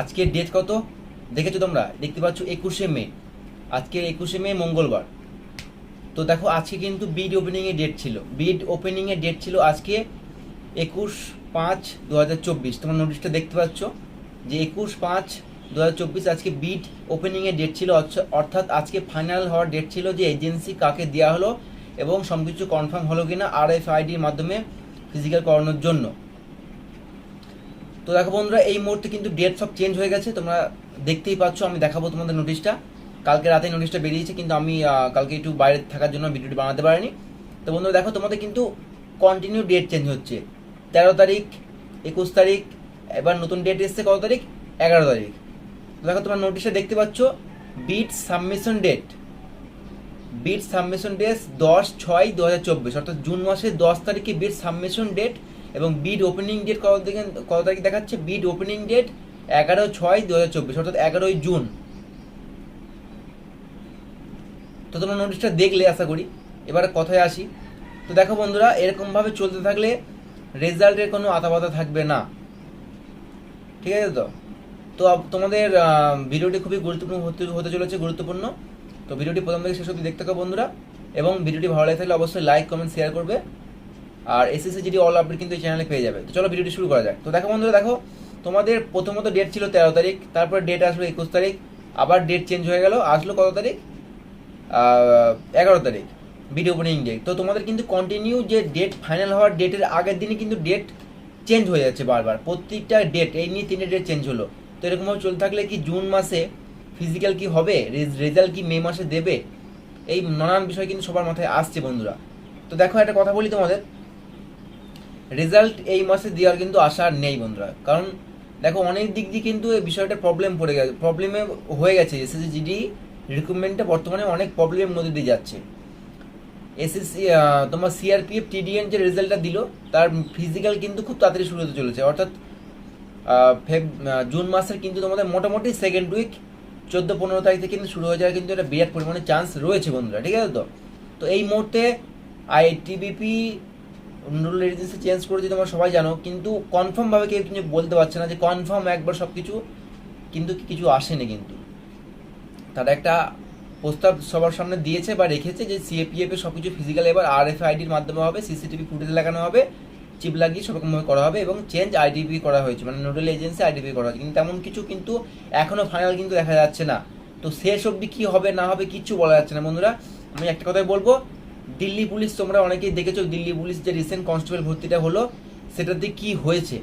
আজকের ডেট কত? দেখেছ তোমরা? দেখতে পাচ্ছ একুশে মে। আজকের একুশে মে, মঙ্গলবার। তো দেখো, আজকে কিন্তু বিড ওপেনিংয়ের ডেট ছিল। বিড ওপেনিংয়ের ডেট ছিল আজকে একুশ পাঁচ দু হাজার চব্বিশ। তোমার নোটিশটা দেখতে পাচ্ছ যে একুশ পাঁচ দু হাজার চব্বিশ আজকে বিড ওপেনিংয়ের ডেট ছিল। অর্থাৎ আজকে ফাইনাল হওয়ার ডেট ছিল যে এজেন্সি কাকে দেওয়া হলো এবং সব কিছু কনফার্ম হলো কিনা আর এফ আইডির মাধ্যমে ফিজিক্যাল করানোর জন্য। তো দেখো বন্ধুরা, এই মুহূর্তে কিন্তু ডেট সব চেঞ্জ হয়ে গেছে। তোমরা দেখতেই পাচ্ছ, আমি দেখাবো তোমাদের নোটিশটা কালকে রাতে নোটিশটা বেরিয়েছে, কিন্তু আমি কালকে একটু বাইরে থাকার জন্য ভিডিওটি বানাতে পারিনি। তো বন্ধুরা দেখো, তোমাদের কিন্তু কন্টিনিউ ডেট চেঞ্জ হচ্ছে। তেরো তারিখ, একুশ তারিখ, এবার নতুন ডেট এসছে কত তারিখ? এগারো তারিখ। দেখো, তোমার নোটিশে দেখতে পাচ্ছ bid submission date bid submission date দশ ছয় দু হাজার চব্বিশ, অর্থাৎ জুন মাসের দশ তারিখে বিট সাবমিশন ডেট এবং বিড ওপেনিং ডেট কত থেকে, কত তারিখ দেখাচ্ছে? বিড ওপেনিং ডেট এগারো ছয় দু হাজার চব্বিশ, অর্থাৎ এগারোই জুন। তো তোমরা নোটিশটা দেখলে আশা করি। এবার কথায় আসি। তো দেখো বন্ধুরা, এরকমভাবে চলতে থাকলে রেজাল্টের কোনো আতাপাতা থাকবে না। ঠিক আছে তো? তো তোমাদের ভিডিওটি খুবই গুরুত্বপূর্ণ হতে হতে চলেছে, গুরুত্বপূর্ণ। তো ভিডিওটি প্রথম থেকে শেষ অবধি দেখতে থাকো বন্ধুরা। এবং ভিডিওটি ভালো লাগে থাকলে অবশ্যই লাইক কমেন্ট শেয়ার করবে। আর S SSC GD all update কিন্তু এই চ্যানেলে পেয়ে যাবে। তো চলো ভিডিওটি শুরু করা যাক। তো দেখো বন্ধুরা, দেখো, তোমাদের প্রথমত ডেট ছিল তেরো তারিখ, তারপর ডেট আসলো একুশ তারিখ, আবার ডেট চেঞ্জ হয়ে গেল, আসলো কত তারিখ? এগারো তারিখ ভিডিও ওপেনিং ডেট তো তোমাদের কিন্তু কন্টিনিউ যে ডেট ফাইনাল হওয়ার ডেটের আগের দিনে কিন্তু ডেট চেঞ্জ হয়ে যাচ্ছে বারবার। প্রত্যেকটা ডেট এই নিয়ে তিনটে ডেট চেঞ্জ হলো। তো এরকমভাবে চলতে থাকলে কি জুন মাসে ফিজিক্যাল কি হবে? রেজাল্ট কি মে মাসে দেবে? এই নানান বিষয় কিন্তু সবার মাথায় আসছে বন্ধুরা। তো দেখো একটা কথা বলি তোমাদের। রেজাল্ট এই মাসে দেওয়ার কিন্তু আশা নেই বন্ধুরা। কারণ দেখো অনেক দিক দিয়ে কিন্তু এই বিষয়টা প্রবলেম পড়ে গেছে প্রবলেমে হয়ে গেছে। এসএসসি জিডি রিক্রুটমেন্টটা বর্তমানে অনেক প্রবলেমের মধ্যে দিয়ে যাচ্ছে। এসএসসি তোমার সিআরপিএফ টিডিএন যে রেজাল্টটা দিল, তার ফিজিক্যাল কিন্তু খুব তাড়াতাড়ি শুরু হতে চলেছে। অর্থাৎ ফেব- জুন মাসের কিন্তু তোমাদের মোটামুটি সেকেন্ড উইক চোদ্দ, পনেরো তারিখ থেকে কিন্তু শুরু হয়ে যাওয়ার কিন্তু একটা বিরাট পরিমাণে চান্স রয়েছে বন্ধুরা, ঠিক আছে তো? তো এই মুহূর্তে আইটিবিপি রুল এজেন্সি চেঞ্জ করেছে, তোমরা সবাই জানো। কিন্তু কনফার্মভাবে কেউ কিন্তু বলতে পারছে না যে কনফার্ম একবার সব কিছু কিন্তু কিছু আসেনি কিন্তু। তারা একটা প্রস্তাব সবার সামনে দিয়েছে বা রেখেছে যে সিএপিএফ এর সবকিছু ফিজিক্যাল এবার আর এফ আইডির মাধ্যমে হবে সিসিটিভি ফুটেজ লাগানো হবে চিপ লাগিয়ে সবরকমভাবে করা হবে এবং চেঞ্জ আইডিপি করা হয়েছে মানে নোডাল এজেন্সি আইডিপি করা হয়েছে। কিন্তু তেমন কিছু কিন্তু এখনও ফাইনাল কিন্তু দেখা যাচ্ছে না। তো শেষ অবধি কী হবে, না হবে, কিচ্ছু বলা যাচ্ছে না। বন্ধুরা, আমি একটা কথাই বলব দিল্লি পুলিশ, তোমরা অনেকেই দেখেছ দিল্লি পুলিশ যে রিসেন্ট কনস্টেবল ভর্তিটা হলো, সেটাতে কি হয়েছে?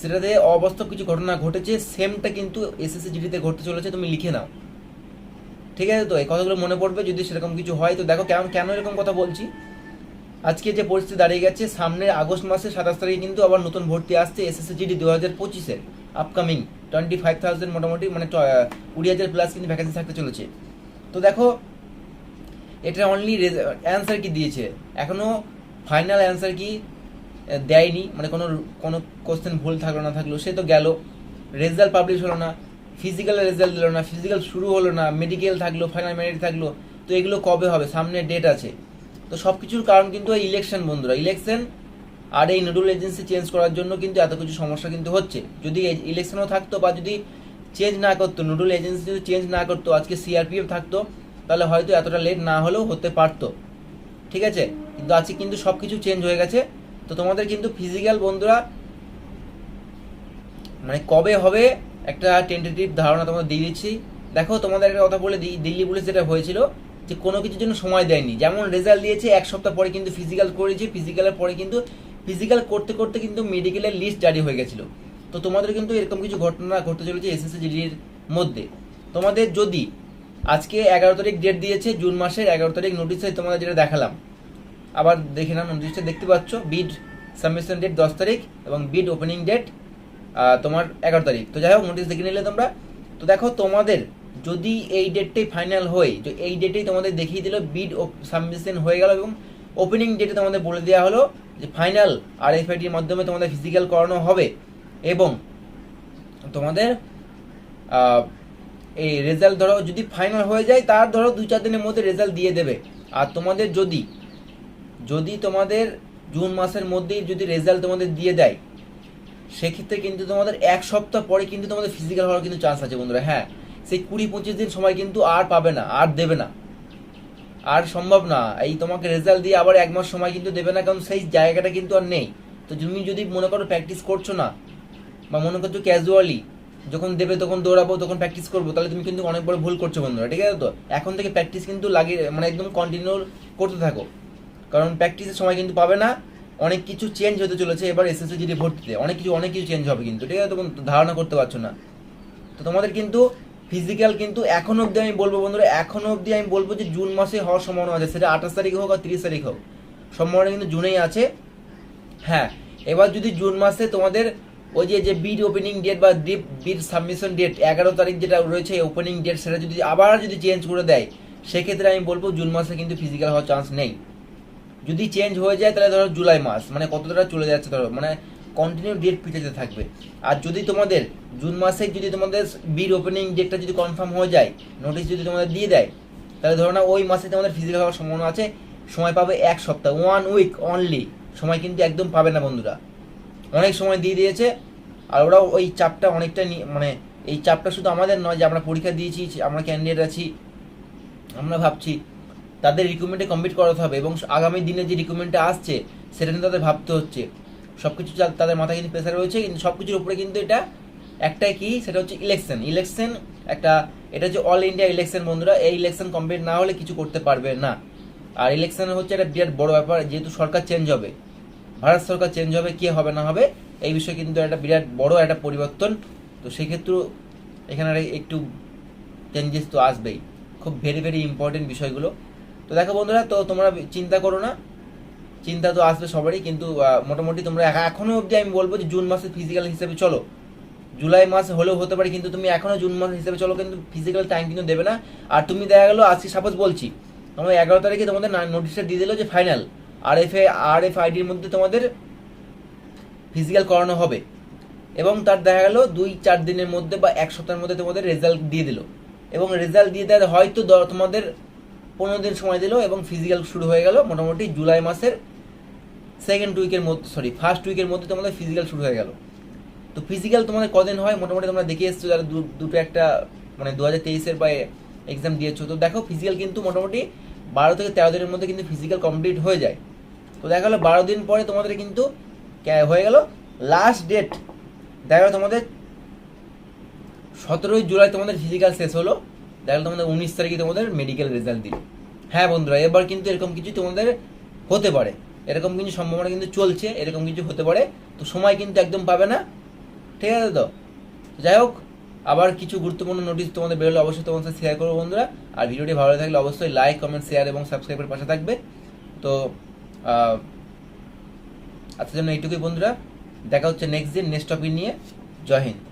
সেটাতে অবাস্তব কিছু ঘটনা ঘটেছে সেমটা কিন্তু এসএসসি জিডিতে ঘটতে চলেছে, তুমি লিখে নাও। ঠিক আছে তো? এই কথাগুলো মনে পড়বে, যদি সেরকম কিছু হয়, তো দেখো কেমন, কেন এরকম কথা বলছি। আজকে যে পরিস্থিতি দাঁড়িয়ে গেছে, সামনের আগস্ট মাসে সাতাশ তারিখে কিন্তু আবার নতুন ভর্তি আসছে এসএসসি জিডি দু হাজার পঁচিশের আপকামিং টোয়েন্টি ফাইভ থাউজেন্ড মোটামুটি মানে কুড়ি হাজার প্লাস কিন্তু ভ্যাকেন্সি থাকতে চলেছে। তো দেখো এটা অনলি অ্যান্সার কি দিয়েছে? এখনও ফাইনাল অ্যান্সার কি দেয়নি। মানে কোনো কোনো কোশ্চেন ভুল থাকল, না থাকল, সে তো গেল। রেজাল্ট পাবলিশ হলো না ফিজিক্যাল রেজাল্ট দিলো না ফিজিক্যাল শুরু হলো না মেডিকেল থাকল ফাইনাল মেরিট থাকল, তো এগুলো কবে হবে? সামনে ডেট আছে। তো সব কিছুর কারণ কিন্তু ইলেকশন বন্ধুরা। ইলেকশন আর এই নোডাল এজেন্সি চেঞ্জ করার জন্য কিন্তু এত কিছু সমস্যা কিন্তু হচ্ছে। যদি ইলেকশনও থাকতো বা যদি চেঞ্জ না করতো নোডাল এজেন্সি যদি চেঞ্জ না করতো, আজকে সিআরপিএফ থাকতো তাহলে হয়তো এতটা লেট না হলেও হতে পারতো। ঠিক আছে? কিন্তু আজকে কিন্তু সব কিছু চেঞ্জ হয়ে গেছে। তো তোমাদের কিন্তু ফিজিক্যাল বন্ধুরা মানে কবে হবে একটা টেন্টেটিভ ধারণা তোমাদের দিয়ে দিচ্ছি। দেখো, তোমাদের একটা কথা বলে দিল্লি পুলিশ যেটা হয়েছিল, যে কোনো কিছুর জন্য সময় দেয়নি। যেমন রেজাল্ট দিয়েছে, এক সপ্তাহ পরে কিন্তু ফিজিক্যাল করেছে ফিজিক্যালের পরে কিন্তু ফিজিক্যাল করতে করতে কিন্তু মেডিকেলের লিস্ট জারি হয়ে গেছিল। তো তোমাদের কিন্তু এরকম কিছু ঘটনা ঘটতে চলেছে এসএসসি জিডির মধ্যে। তোমাদের যদি আজকে এগারো তারিখ ডেট দিয়েছে, জুন মাসের এগারো তারিখ নোটিশে তোমাদের যেটা দেখালাম। আবার দেখে নাও নোটিশটা দেখতে পাচ্ছ বিড সাবমিশন ডেট দশ তারিখ এবং বিড ওপেনিং ডেট তোমার এগারো তারিখ। তো যাই হোক নোটিশ দেখে নিলে তোমরা। তো দেখো, তোমাদের যদি এই ডেটটাই ফাইনাল হয় তো এই ডেটেই তোমাদের দেখিয়ে দিল বিড সাবমিশন হয়ে গেল এবং ওপেনিং ডেটে তোমাদের বলে দেওয়া হলো, যে ফাইনাল আর এফআইটির মাধ্যমে তোমাদের ফিজিক্যাল করানো হবে এবং তোমাদের এই রেজাল্ট ধরো যদি ফাইনাল হয়ে যায়, তার ধরো দুই চার দিনের মধ্যে রেজাল্ট দিয়ে দেবে। আর তোমাদের যদি যদি তোমাদের জুন মাসের মধ্যেই যদি রেজাল্ট তোমাদের দিয়ে দেয়, সেক্ষেত্রে কিন্তু তোমাদের এক সপ্তাহ পরে কিন্তু তোমাদের ফিজিক্যাল হওয়ার কিন্তু চান্স আছে বন্ধুরা। হ্যাঁ সেই কুড়ি পঁচিশ দিন সময় কিন্তু আর পাবে না, আর দেবে না। আর সম্ভব না, এই তোমাকে রেজাল্ট দিয়ে আবার এক মাস সময় কিন্তু দেবে না, কারণ সেই জায়গাটা কিন্তু আর নেই। তো তুমি যদি মনে করো প্র্যাকটিস করছ না, বা মনে করছ ক্যাজুয়ালি যখন দেবে তখন দৌড়াবো তখন প্র্যাকটিস করব তাহলে তুমি কিন্তু অনেক বড় ভুল করছ বন্ধুরা ঠিক আছে তো? এখন থেকে প্র্যাকটিস কিন্তু লাগিয়ে মানে একদম কন্টিনিউ করতে থাকো। কারণ প্র্যাকটিসের সময় কিন্তু পাবে না অনেক কিছু চেঞ্জ হতে চলেছে এবার এসএসসি জিডি ভর্তিতে অনেক কিছু অনেক কিছু চেঞ্জ হবে কিন্তু ঠিক আছে? তো বন্ধু, ধারণা করতে পারছ না। তো তোমাদের কিন্তু ফিজিক্যাল কিন্তু এখন অবধি আমি বলব বন্ধুরা এখন অবধি আমি বলব যে জুন মাসে হওয়ার সম্ভাবনা আছে সেটা আঠাশ তারিখ হোক আর তিরিশ তারিখ হোক। সম্ভাবনা কিন্তু জুনেই আছে। হ্যাঁ এবার যদি জুন মাসে তোমাদের ওই যে বিড ওপেনিং ডেট বা ডিপ বিড সাবমিশন ডেট এগারো তারিখ যেটা রয়েছে ওপেনিং ডেট সেটা যদি আবার যদি চেঞ্জ করে দেয়, সেক্ষেত্রে আমি বলব জুন মাসে কিন্তু ফিজিক্যাল হওয়ার চান্স নেই। যদি চেঞ্জ হয়ে যায়, তাহলে ধরো জুলাই মাস মানে কতটা চলে যাচ্ছে ধরো মানে কন্টিনিউ ডেট পিছাতে থাকবে। আর যদি তোমাদের জুন মাসে যদি তোমাদের বিড ওপেনিং ডেটটা যদি কনফার্ম হয়ে যায় নোটিশ যদি তোমাদের দিয়ে দেয়, তাহলে ধরো না ওই মাসে তোমাদের ফিজিক্যাল হওয়ার সম্ভাবনা আছে, সময় পাবে এক সপ্তাহ ওয়ান উইক অনলি সময় কিন্তু একদম পাবে না বন্ধুরা। অনেক সময় দিয়ে দিয়েছে, আর ওরাও ওই চাপটা অনেকটা মানে এই চাপটা শুধু আমাদের নয় যে আমরা পরীক্ষা দিয়েছি আমরা ক্যান্ডিডেট আছি, আমরা ভাবছি তাদের রিক্রুটমেন্টে কমপ্লিট করাতে হবে এবং আগামী দিনে যে রিক্রুটমেন্টটা আসছে, সেটা নিয়ে তাদের ভাবতে হচ্ছে। সব কিছু তাদের মাথায় কিন্তু প্রেশার রয়েছে, কিন্তু সব কিছুর উপরে কিন্তু এটা একটাই কি, সেটা হচ্ছে ইলেকশন ইলেকশন একটা, এটা হচ্ছে অল ইন্ডিয়া ইলেকশন বন্ধুরা, এই ইলেকশন কমপ্লিট না হলে কিছু করতে পারবে না। আর ইলেকশন হচ্ছে একটা বিরাট বড় ব্যাপার, যেহেতু সরকার চেঞ্জ হবে। ভারত সরকার চেঞ্জ হবে, কে হবে, না হবে, এই বিষয়ে কিন্তু একটা বিরাট বড় একটা পরিবর্তন। তো সেক্ষেত্রেও এখানে একটা একটু চেঞ্জেস তো আসবেই। খুব ভেরি ভেরি ইম্পর্টেন্ট বিষয়গুলো। তো দেখো বন্ধুরা, তো তোমরা চিন্তা করো না। চিন্তা তো আসবে সবারই, কিন্তু মোটামুটি তোমরা এখ- এখনও অবধি আমি বলব যে জুন মাসে ফিজিক্যাল হিসেবে চলো। জুলাই মাস হলেও হতে পারে, কিন্তু তুমি এখনও জুন মাস হিসেবে চলো, কিন্তু ফিজিক্যাল টাইম কিন্তু দেবে না। আর তুমি দেখা গেলো, আজকে সাপোজ বলছি, তোমার এগারো তারিখে তোমাদের নোটিশটা দিয়ে দিলো যে final R F R F আইডির মধ্যে তোমাদের ফিজিক্যাল করানো হবে। এবং তার দেখা গেল দুই চার দিনের মধ্যে বা এক সপ্তাহের মধ্যে তোমাদের রেজাল্ট দিয়ে দিল। এবং রেজাল্ট দিয়ে দেওয়ার হয়তো তোমাদের পনেরো দিন সময় দিল এবং ফিজিক্যাল শুরু হয়ে গেল মোটামুটি জুলাই মাসের সেকেন্ড উইকের মধ্যে সরি ফার্স্ট উইকের মধ্যে তোমাদের ফিজিক্যাল শুরু হয়ে গেল। তো ফিজিক্যাল তোমাদের কদিন হয়? মোটামুটি তোমরা দেখে এসছো যারা দুটো একটা মানে দু হাজার তেইশের বা এক্সাম দিয়েছ। তো দেখো ফিজিক্যাল কিন্তু মোটামুটি বারো থেকে তেরো দিনের মধ্যে কিন্তু ফিজিক্যাল কমপ্লিট হয়ে যায়। তো দেখা গেলো বারো দিন পরে তোমাদের কিন্তু হয়ে গেল লাস্ট ডেট দেখা গেলো তোমাদের সতেরোই জুলাই তোমাদের ফিজিক্যাল শেষ হলো। দেখা গেলো তোমাদের উনিশ তারিখে তোমাদের মেডিকেল রেজাল্ট দিল। হ্যাঁ বন্ধুরা, এবার কিন্তু এরকম কিছু তোমাদের হতে পারে। এরকম কিছু সম্ভাবনা কিন্তু চলছে, এরকম কিছু হতে পারে। তো সময় কিন্তু একদম পাবে না। ঠিক আছে তো? যাই হোক, আবার কিছু গুরুত্বপূর্ণ নোটিশ তোমাদের বেরোলে অবশ্যই তোমার সাথে শেয়ার করব বন্ধুরা। আর ভিডিওটি ভালো থাকলে অবশ্যই লাইক কমেন্ট শেয়ার এবং সাবস্ক্রাইবের পাশে থাকবে। তো আজকের জন্য এইটুকুই বন্ধুরা দেখা হচ্ছে নেক্সট দিন নেক্সট টপিক নিয়ে। জয় হিন্দ।